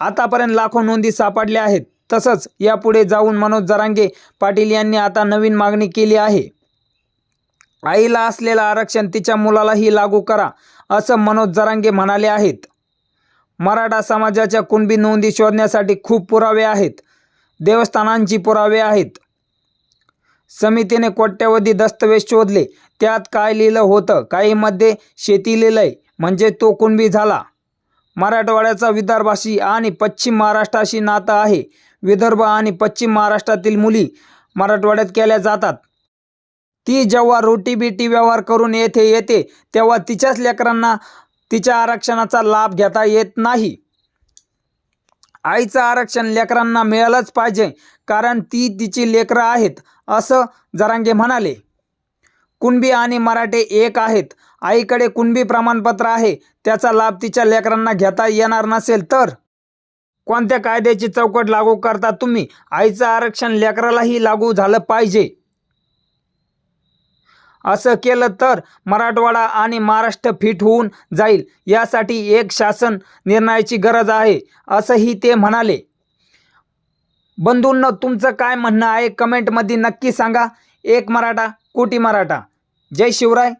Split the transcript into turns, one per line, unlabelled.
आतापर्यंत लाखो नोंदी सापडल्या आहेत. तसंच यापुढे जाऊन मनोज जरांगे पाटील यांनी आता नवीन मागणी केली आहे. आईला असलेलं आरक्षण तिच्या मुलालाही लागू करा असं मनोज जरांगे म्हणाले आहेत. मराठा समाजाच्या कुणबी नोंदी शोधण्यासाठी खूप पुरावे आहेत. देवस्थानांची पुरावे आहेत. समितीने कोट्यवधी दस्तवेज शोधले. त्यात काय लिहिलं होतं काहीमध्ये शेती लिहिलंय म्हणजे तो कुणबी झाला. मराठवाड्याचा विदर्भाशी आणि पश्चिम महाराष्ट्राशी नातं आहे. विदर्भ आणि पश्चिम महाराष्ट्रातील मुली मराठवाड्यात केल्या जातात. ती जेव्हा रोटी बिटी व्यवहार करून येथे येते तेव्हा तिच्याच लेकरांना तिच्या आरक्षणाचा लाभ घेता येत नाही. आईचं आरक्षण लेकरांना मिळालंच पाहिजे कारण ती तिची लेकरं आहेत असं जरांगे म्हणाले. कुणबी आणि मराठे एक आहेत. आईकडे कुणबी प्रमाणपत्र आहे. त्याचा लाभ तिच्या लेकरांना घेता येणार नसेल तर? कोणत्या कायद्याची चौकट लागू करता तुम्ही? आईचं आरक्षण लेकरालाही लागू झालं पाहिजे. असं केलं तर मराठवाडा आणि महाराष्ट्र फिट होऊन जाईल. यासाठी एक शासन निर्णयाची गरज आहे असंही ते म्हणाले. बंधूंना तुमचं काय म्हणणं आहे? कमेंटमध्ये नक्की सांगा. एक मराठा कोटी मराठा. जय शिवराय.